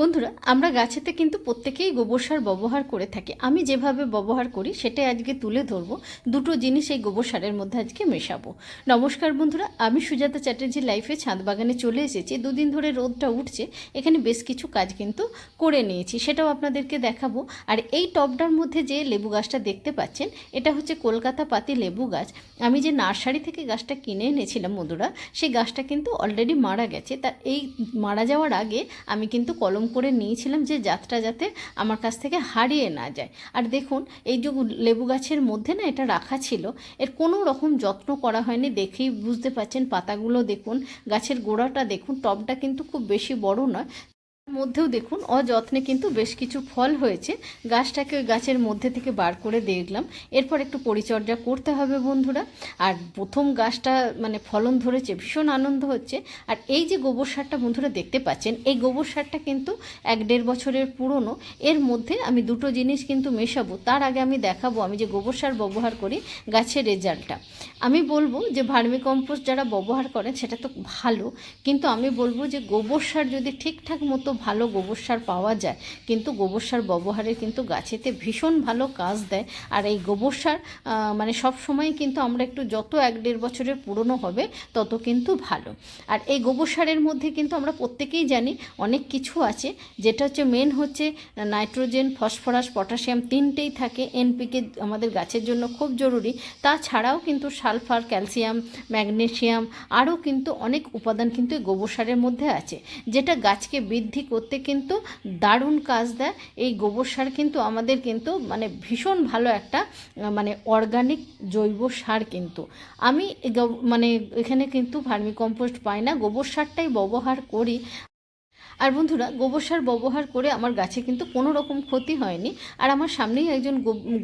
বন্ধুরা, আমরা গাছেতে কিন্তু প্রত্যেকেই গোবর সার ব্যবহার করে থাকি। আমি যেভাবে ব্যবহার করি, সেটাই আজকে তুলে ধরবো। দুটো জিনিস এই গোবর সারের মধ্যে আজকে মেশাবো। নমস্কার বন্ধুরা, আমি সুজাতা চ্যাটার্জি লাইফে ছাদ বাগানে চলে এসেছি। দুদিন ধরে রোদটা উঠছে, এখানে বেশ কিছু কাজ কিন্তু করে নিয়েছি, সেটাও আপনাদেরকে দেখাবো। আর এই টবটার মধ্যে যে লেবু গাছটা দেখতে পাচ্ছেন, এটা হচ্ছে কলকাতা পাতি লেবু গাছ। আমি যে নার্সারি থেকে গাছটা কিনে এনেছিলাম বন্ধুরা, সেই গাছটা কিন্তু অলরেডি মারা গেছে। তা এই মারা যাওয়ার আগে আমি কিন্তু কলম করে নিয়েছিলাম যে জাতটা যাতে আমার কাছ থেকে হারিয়ে না যায়। আর দেখুন, এই যে লেবু গাছের মধ্যে না এটা রাখা ছিল, এর কোনো রকম যত্ন করা হয়নি দেখেই বুঝতে পাচ্ছেন পাতাগুলো দেখুন, গাছের গোড়াটা দেখুন, টবটা কিন্তু খুব বেশি বড় নয়। মধ্যেও দেখুন, অযত্নে কিন্তু বেশ কিছু ফল হয়েছে। গাছটাকে ওই গাছের মধ্যে থেকে বার করে দেখলাম। এরপর একটু পরিচর্যা করতে হবে বন্ধুরা। আর প্রথম গাছটা মানে ফলন ধরেছে, ভীষণ আনন্দ হচ্ছে। আর এই যে গোবর সারটা বন্ধুরা দেখতে পাচ্ছেন, এই গোবর সারটা কিন্তু এক দেড় বছরের পুরনো। এর মধ্যে আমি দুটো জিনিস কিন্তু মেশাবো। তার আগে আমি দেখাবো, আমি যে গোবর সার ব্যবহার করি গাছের রেজাল্টটা। আমি বলব যে ভার্মি কম্পোস্ট যারা ব্যবহার করেন, সেটা তো ভালো। কিন্তু আমি বলব যে গোবর সার যদি ঠিকঠাক মতো ভালো গোবর সার পাওয়া যায়, কিন্তু গোবর সার ব্যবহারের কিন্তু গাছেতে ভীষণ ভালো কাজ দেয়। আর এই গোবর সার মানে সব সময় কিন্তু আমরা একটু যত এক দেড় বছরের পুরনো হবে, তত কিন্তু ভালো। আর এই গোবর সারের মধ্যে কিন্তু আমরা প্রত্যেকেই জানি অনেক কিছু আছে, যেটা হচ্ছে মেন হচ্ছে নাইট্রোজেন ফসফরাস পটাশিয়াম তিনটেই থাকে এনপিকে আমাদের গাছের জন্য খুব জরুরি। তাছাড়াও কিন্তু সালফার ক্যালসিয়াম ম্যাগনেসিয়াম আরও কিন্তু অনেক উপাদান কিন্তু এই গোবর সারের মধ্যে আছে, যেটা গাছকে বৃদ্ধি করতে কিন্তু দারুণ কাজ দেয়। এই গোবর সার কিন্তু আমাদের কিন্তু মানে ভীষণ ভালো একটা মানে অর্গানিক জৈব সার কিন্তু। আমি মানে এখানে কিন্তু ভার্মি কম্পোস্ট পাই না। গোবর সারটাই ব্যবহার করি। আর বন্ধুরা, গোবর সার ব্যবহার করে আমার গাছে কিন্তু কোনো রকম ক্ষতি হয়নি। আর আমার সামনেই একজন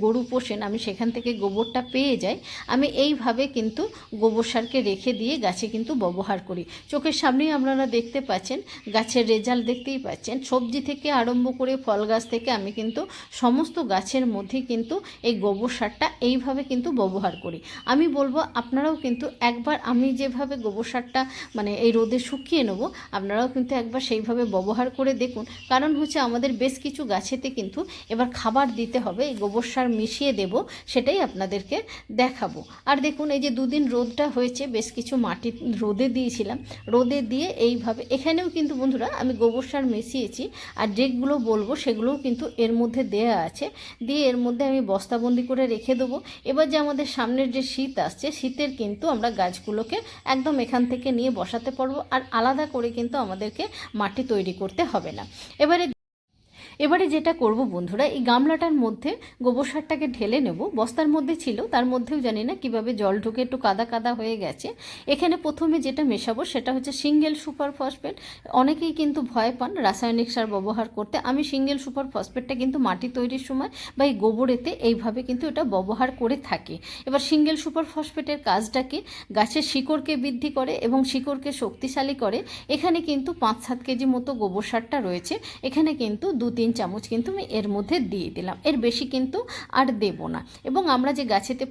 গরু পোষেন, আমি সেখান থেকে গোবরটা পেয়ে যাই। আমি এইভাবে কিন্তু গোবর সারকে রেখে দিয়ে গাছে কিন্তু ব্যবহার করি। চোখের সামনেই আপনারা দেখতে পাচ্ছেন, গাছের রেজাল্ট দেখতেই পাচ্ছেন। সবজি থেকে আরম্ভ করে ফল গাছ থেকে আমি কিন্তু সমস্ত গাছের মধ্যে কিন্তু এই গোবর সারটা এইভাবে কিন্তু ব্যবহার করি। আমি বলব, আপনারাও কিন্তু একবার আমি যেভাবে গোবর সারটা মানে এই রোদে শুকিয়ে নেব, আপনারাও কিন্তু একবার সেইভাবে ব্যবহার করে দেখুন। কারণ হচ্ছে আমাদের বেশ কিছু গাছেতে কিন্তু এবার খাবার দিতে হবে, এই গোবর সার মিশিয়ে দেব, সেটাই আপনাদেরকে দেখাবো। আর দেখুন, এই যে দুদিন রোদটা হয়েছে, বেশ কিছু মাটি রোদে দিয়েছিলাম। রোদে দিয়ে এইভাবে, এখানেও কিন্তু বন্ধুরা আমি গোবর সার মিশিয়েছি, আর যেগুলো বলব সেগুলোও কিন্তু এর মধ্যে দেয়া আছে। দিয়ে এর মধ্যে আমি বস্তাবন্দি করে রেখে দেবো। এবার যে আমাদের সামনের যে শীত আসছে, শীতের কিন্তু আমরা গাছগুলোকে একদম এখান থেকে নিয়ে বসাতে পারব। আর আলাদা করে কিন্তু আমাদেরকে মাটি তৈরি করতে হবে না। এবারে এবারে যেটা করব বন্ধুরা, এই গামলাটার মধ্যে গোবর সারটাকে ঢেলে নেব। বস্তার মধ্যে ছিল, তার মধ্যেও জানি না কীভাবে জল ঢুকে একটু কাদা কাদা হয়ে গেছে। এখানে প্রথমে যেটা মেশাবো সেটা হচ্ছে সিঙ্গেল সুপার ফসফেট। অনেকেই কিন্তু ভয় পান রাসায়নিক সার ব্যবহার করতে। আমি সিঙ্গেল সুপার ফসফেটটা কিন্তু মাটি তৈরির সময় বা এই গোবরেতে এইভাবে কিন্তু এটা ব্যবহার করে থাকি। এবার সিঙ্গেল সুপার ফসফেটের কাজটা কি গাছের শিকড়কে বৃদ্ধি করে এবং শিকড়কে শক্তিশালী করে। এখানে কিন্তু পাঁচ সাত কেজি মতো গোবর সারটা রয়েছে। এখানে কিন্তু দু তিন চামচ কিন্তু আমি এর মধ্যে দিয়ে দিলাম। এর বেশি কিন্তু আর দেব না। এবং আমরা যে গাছেতে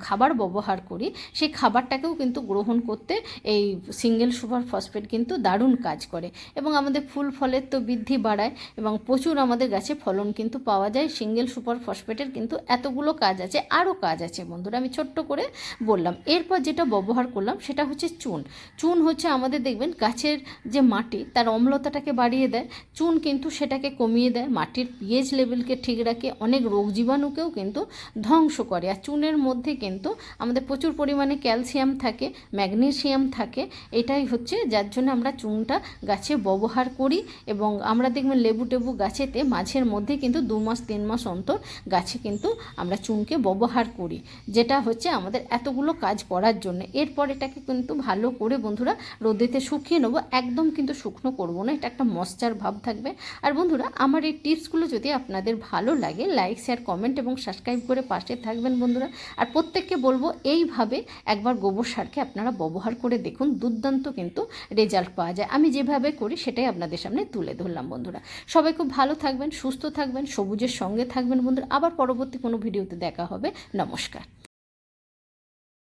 খাবার ব্যবহার করি, সেই খাবারটাকেও কিন্তু গ্রহণ করতে এই সিঙ্গেল সুপার ফসফেট কিন্তু দারুণ কাজ করে। এবং আমাদের ফুল ফলের তো বৃদ্ধি বাড়ায় এবং প্রচুর আমাদের গাছে ফলন কিন্তু পাওয়া যায়। সিঙ্গেল সুপার ফসফেটের কিন্তু এতগুলো কাজ আছে, আরও কাজ আছে বন্ধুরা, আমি ছোট্ট করে বললাম। এরপর যেটা ব্যবহার করলাম সেটা হচ্ছে চুন। চুন হচ্ছে আমাদের দেখবেন গাছের যে মাটি, তার অম্লতাটাকে বাড়িয়ে দেয়। চুন কিন্তু সেটাকে কমিয়ে দেয়, মাটির পিএইচ লেভেলকে ঠিক রাখে, অনেক রোগ জীবাণুকেও কিন্তু ধ্বংস করে। আর চুনের মধ্যে কিন্তু আমাদের প্রচুর পরিমাণে ক্যালসিয়াম থাকে ম্যাগনেশিয়াম থাকে, এটাই হচ্ছে যার জন্য আমরা চুনটা গাছে ব্যবহার করি এবং আমরা দেখবেন লেবু টেবু গাছেতে মাঝের মধ্যে কিন্তু দু মাস, তিন মাস অন্তর গাছে কিন্তু আমরা চুনকে ব্যবহার করি, যেটা হচ্ছে আমাদের এতগুলো কাজ করার জন্য। এরপর এটাকে কিন্তু ভালো করে বন্ধুরা রোদেতে শুকিয়ে নেব, একদম কিন্তু শুকনো করব না, এটা একটা মশ্চার ভাব থাকবে। আর বন্ধুরা আমার এই টিপসগুলো যদি আপনাদের ভালো লাগে লাইক শেয়ার কমেন্ট এবং সাবস্ক্রাইব করে পাশে থাকবেন বন্ধুরা। আর প্রত্যেককে বলব, এইভাবে একবার গোবর সারকে আপনারা ব্যবহার করে দেখুন, দুর্দান্ত কিন্তু রেজাল্ট পাওয়া যায়। আমি যেভাবে করি, সেটাই আপনাদের সামনে তুলে ধরলাম বন্ধুরা। সবাই খুব ভালো থাকবেন, সুস্থ থাকবেন, সবুজের সঙ্গে থাকবেন বন্ধুরা। আবার পরবর্তী কোনো ভিডিওতে দেখা হবে। নমস্কার।